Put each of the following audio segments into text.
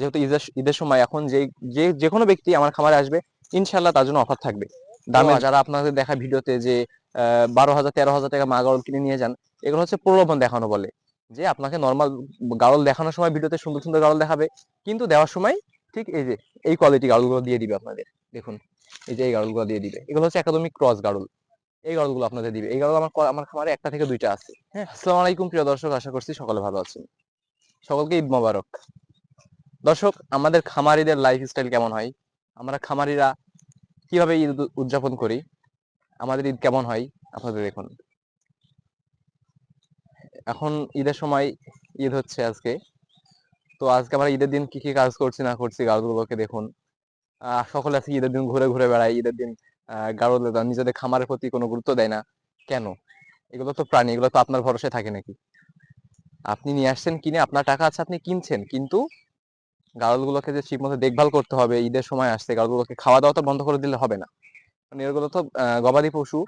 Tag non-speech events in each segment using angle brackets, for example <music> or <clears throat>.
যেহেতু ঈদের ঈদের সময় এখন যে যে যে কোনো ব্যক্তি আমার খামারে আসবে ইনশাল্লাহ তার জন্য অফার থাকবে। দামে যারা আপনাদের দেখা ভিডিওতে যে বারো হাজার তেরো হাজার টাকা মা গাড়ল কিনে নিয়ে যান এগুলো হচ্ছে প্রলোভন দেখানো বলে। যে আপনাকে নর্মাল গাড়ল দেখানোর সময় ভিডিওতে সুন্দর সুন্দর গাড়ল দেখাবে কিন্তু দেওয়ার সময় ঠিক এই যে এই কোয়ালিটি গাড়লগুলো দিয়ে দিবে আপনাদের। দেখুন এই যে এই গাড়লগুলো দিয়ে দিবে। এগুলো হচ্ছে একাডেমিক ক্রস গাড়ল এই গাড়লগুলো আপনাদের দিবে। এই গাড়ল আমার আমার খামারে একটা থেকে দুইটা আছে। হ্যাঁ আসসালামু আলাইকুম প্রিয় দর্শক আশা করছি সকলে ভালো আছেন। সকলকে ঈদ মোবারক। দর্শক, আমাদের খামারিদের লাইফ স্টাইল কেমন হয়? আমরা খামারিরা কীভাবে ঈদ উদযাপন করি? আমাদের ঈদ কেমন হয়? আপনাদের দেখুন। এখন ঈদের সময় ঈদ হচ্ছে আজকে। তো আজকে আমরা ঈদের দিন কি কি কাজ করছি, না করছি, গাছগুলোকে দেখুন। সকলে আছে ঈদের দিন ঘুরে ঘুরে বেড়ায়। ঈদের দিন আহ গাড়ো নিজেদের খামারের প্রতি কোনো গুরুত্ব দেয় না। কেন? এগুলো তো প্রাণী, এগুলো তো আপনার ভরসায় থাকে নাকি? আপনি নিয়ে আসছেন কিনে, আপনার টাকা আছে, আপনি কিনছেন। কিন্তু গাড়লগুলোকে যে ঠিক মতো দেখভাল করতে হবে, ঈদের সময় আসছে গাড়লগুলোকে খাওয়া দাওয়া তো বন্ধ করে দিলে হবে না। মানে এগুলো তো গবাদি পশু,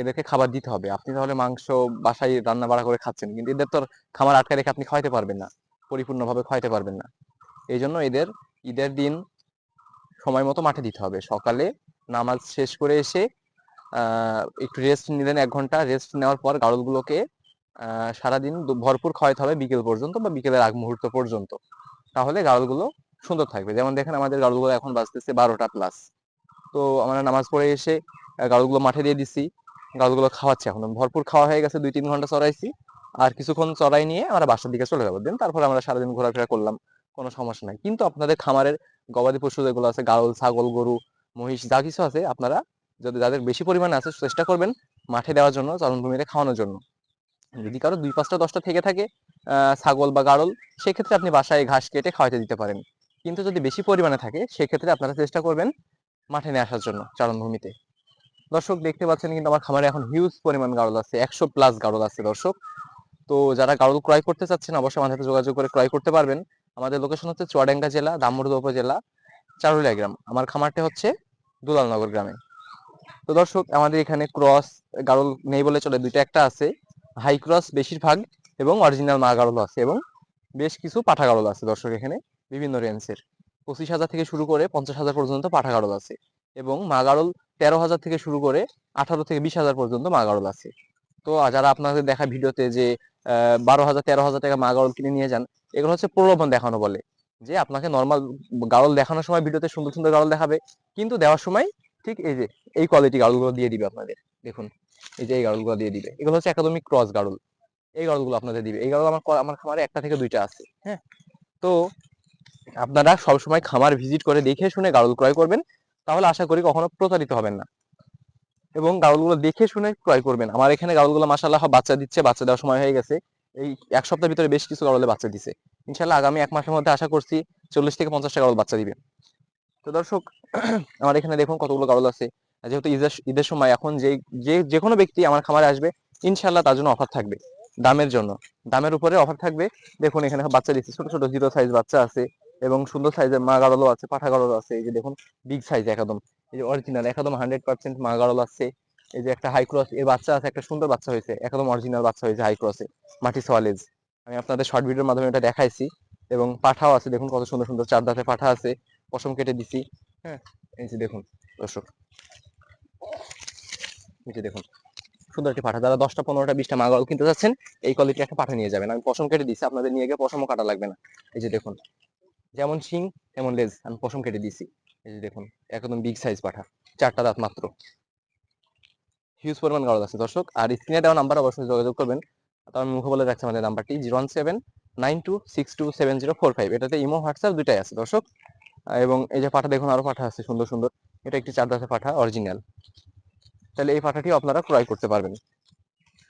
এদেরকে খাবার দিতে হবে। আপনি তাহলে মাংস বাসায় রান্না বাড়া করে খাচ্ছেন, কিন্তু এদের তো খামার আটকে রেখে আপনি খাওয়াইতে পারবেন না, পরিপূর্ণভাবে খাওয়াইতে পারবেন না। এই জন্য এদের ঈদের দিন সময় মতো মাঠে দিতে হবে। সকালে নামাজ শেষ করে এসে একটু রেস্ট নিলেন এক ঘণ্টা। রেস্ট নেওয়ার পর গাড়লগুলোকে সারাদিন ভরপুর খাওয়াইতে হবে বিকেল পর্যন্ত বা বিকেলের আগ মুহূর্ত পর্যন্ত। তাহলে গাড়লগুলো সুন্দর থাকবে। যেমন দেখেন আমাদের গাড়লগুলো এখন বাজতেছে বারোটা প্লাস তো আমরা নামাজ পড়ে এসে আহ, গাড়লগুলো মাঠে দিয়ে দিচ্ছি গাড়লগুলো খাওয়াচ্ছি এখন। ভরপুর খাওয়া হয়ে গেছে দুই তিন ঘণ্টা চড়াইছি। আর কিছুক্ষণ চড়াই নিয়ে আমরা বাসার দিকে চলে যাব। দেন তারপরে আমরা সারাদিন ঘোরাফেরা করলাম কোনো সমস্যা নাই। কিন্তু আপনাদের খামারের গবাদি পশু যেগুলো আছে গাড়ল ছাগল গরু মহিষ যা কিছু আছে আপনারা যদি যাদের বেশি পরিমাণে আছে চেষ্টা করবেন মাঠে দেওয়ার জন্য চরণভূমিতে খাওয়ানোর জন্য। যদি কারও দুই পাঁচটা দশটা থেকে থাকে ছাগল বা গাড়ল সেক্ষেত্রে আপনি বাসায় ঘাস কেটে খাওয়াতে দিতে পারেন। কিন্তু যদি বেশি পরিমাণে থাকে, সেক্ষেত্রে আপনারা চেষ্টা করবেন মাঠে নিয়ে আসার জন্য চারণভূমিতে। দর্শক, দেখতে পাচ্ছেন কিন্তু আমার খামারে এখন হিউজ পরিমাণ গাড়ল আছে, একশো প্লাস গাড়ল আছে দর্শক। তো যারা গাড়ল ক্রয় করতে চাচ্ছেন, অবশ্যই আমাদের সাথে যোগাযোগ করে ক্রয় করতে পারবেন। আমাদের লোকেশন হচ্ছে চুয়াডাঙ্গা জেলা দামোদর উপজেলা, চারুলিয়া গ্রাম। আমার খামারটা হচ্ছে দুলালনগর গ্রামে। তো দর্শক, আমাদের এখানে ক্রস গাড়ল নেই বলে চলে দুইটা, একটা আছে হাই ক্রস বেশিরভাগ এবং অরিজিনাল মা গাড়ল আছে এবং বেশ কিছু পাঠা গাড়ল আছে দর্শক এখানে। বিভিন্ন রেঞ্জের পঁচিশ হাজার থেকে শুরু করে পঞ্চাশ হাজার পর্যন্ত পাঠা গাড়ল আছে এবং মা গাড়ল তেরো হাজার থেকে শুরু করে আঠারো থেকে বিশ হাজার পর্যন্ত মা গাড়ল আছে। তো যারা আপনাদের দেখা ভিডিওতে যে বারো হাজার, তেরো হাজার টাকা মা গাড়ল কিনে নিয়ে যান, এগুলো হচ্ছে প্রলোভন দেখানো বলে। যে আপনাকে নর্মাল গাড়ল দেখানোর সময় ভিডিওতে সুন্দর সুন্দর গাড়ল দেখাবে, কিন্তু দেওয়ার সময় ঠিক এই যে, এই কোয়ালিটি গাড়লগুলো দিয়ে দিবে আপনাদের। দেখুন, এই যে এই গাড়লগুলো দিয়ে দিবে। এগুলো হচ্ছে একাডেমিক ক্রস গাড়ল এই গাড়লগুলো আপনাদের দিবে। এই গাড়ল আমার আমার খামারে একটা থেকে দুইটা আছে হ্যাঁ? তো আপনারা সবসময় খামার ভিজিট করে দেখে শুনে গাড়ল ক্রয় করবেন, তাহলে আশা করি কখনো প্রতারিত হবেন না। এবং গাড়লগুলো দেখে শুনে ক্রয় করবেন। আমার এখানে গাড়লগুলো মাসাল্লাহ বাচ্চা দিচ্ছে, বাচ্চা দেওয়ার সময় হয়ে গেছে। এই এক সপ্তাহের ভিতরে বেশ কিছু গাড়লে বাচ্চা দিছে। ইনশাল্লাহ আগামী এক মাসের মধ্যে আশা করছি চল্লিশ থেকে পঞ্চাশটা গাড়ল বাচ্চা দিবে। তো দর্শক, <clears throat> আমার এখানে দেখুন কতগুলো গাড়ল আছে। যেহেতু ঈদের সময় এখন যে যে যে কোনো ব্যক্তি আমার খামারে আসবে ইনশাল্লাহ তার জন্য অফার থাকবে। দামের জন্য। দামের উপরে অফার থাকবে। দেখুন এখানে বাচ্চা দিচ্ছে, ছোট ছোট, জিরো সাইজ বাচ্চা আছে। এবং সুন্দর সাইজের মা গাড়লও আছে পাঠা গাড়লও আছে। এই যে দেখুন বিগ সাইজ একদম। এই যে অরিজিনাল একদম হান্ড্রেড পার্সেন্ট মা গাড়ল আছে। এই যে একটা হাই ক্রস এর বাচ্চা আছে, একটা সুন্দর বাচ্চা হয়েছে, একদম অরিজিনাল বাচ্চা হয়েছে হাই ক্রসে মাটি সোয়ালেজ আমি আপনাদের শর্ট ভিডিওর মাধ্যমে এটা দেখাইছি। এবং পাঠাও আছে, দেখুন কত সুন্দর সুন্দর চার দাঁতে পাঠা আছে, পশম কেটে দিছি হ্যাঁ? এই যে দেখুন, দর্শক। এই যে দেখুন, সুন্দর একটি পাঠা। যারা দশটা, পনেরোটা, বিশটা মাগাল কিনতে যাচ্ছেন, এই কোয়ালিটি একটা পাঠা নিয়ে যাবেন। আমি পশম কেটে দিছি, আপনাদের নিয়ে গিয়ে পশমও কাটা লাগবে না। এই যে দেখুন যেমন শিং, তেমন লেজ। আমি পশম কেটে দিয়েছি। এই যে দেখুন, একদম বিগ সাইজ পাঠা। চারটা দাঁত মাত্র। হিউজ পরিমাণ গাড়ল আছে। দর্শক, আর স্ক্রিনে দেওয়া নাম্বার অবশ্যই যোগাযোগ করবেন। তো আমি মুখে বলে রাখছি আমাদের নাম্বারটি zero one seven nine two six two seven zero four five এটাতে ইমো হোয়াটসঅ্যাপ দুইটাই আছে, দর্শক। এবং এই যে পাঠা দেখুন, আরও পাঠা আছে, সুন্দর সুন্দর। এটা একটি চার দাঁতের পাঠা অরিজিনাল তাহলে এই পাঠাটি আপনারা ক্রয় করতে পারবেন।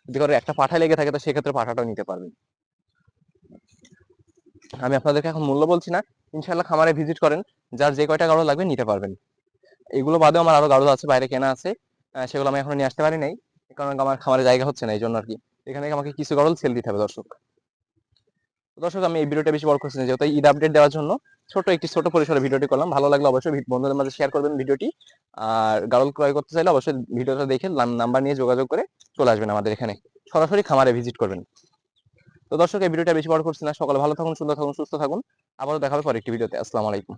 যদি কারও একটা পাঠা লেগে থাকে, তো সেক্ষেত্রে পাঠাটাও নিতে পারবেন। আমি আপনাদেরকে এখন মূল্য বলছি না। ইনশাল্লাহ খামারে ভিজিট করেন, যার যে কয়টা গাড়ো লাগবে নিতে পারবেন। এগুলো বাদেও আমার আরও গাড়ো আছে, বাইরে কেনা আছে সেগুলো আমি এখনও নিয়ে আসতে পারি নাই কারণ আমার খামারে জায়গা হচ্ছে না, এই জন্য আর কি এখানে আমাকে কিছু গাড়ল সেল দিতে হবে, দর্শক। দর্শক, আমি এই ভিডিওটা বেশি বড় করছি না, যেহেতু ঈদ আপডেট দেওয়ার জন্য ছোট একটি ছোট পরিসরে ভিডিওটি করলাম। ভালো লাগলে অবশ্যই বন্ধুদের মাঝে শেয়ার করবেন ভিডিওটি। আর গাড়ল ক্রয় করতে চাইলে অবশ্যই ভিডিওটা দেখে নাম্বার নিয়ে যোগাযোগ করে চলে আসবেন আমাদের এখানে। সরাসরি খামারে ভিজিট করবেন। তো দর্শক, এই ভিডিওটা বেশি বড় করছি না। সকালে ভালো থাকুন, সুন্দর থাকুন, সুস্থ থাকুন। আবারও দেখা হবে একটি ভিডিওতে। আসসালামু আলাইকুম।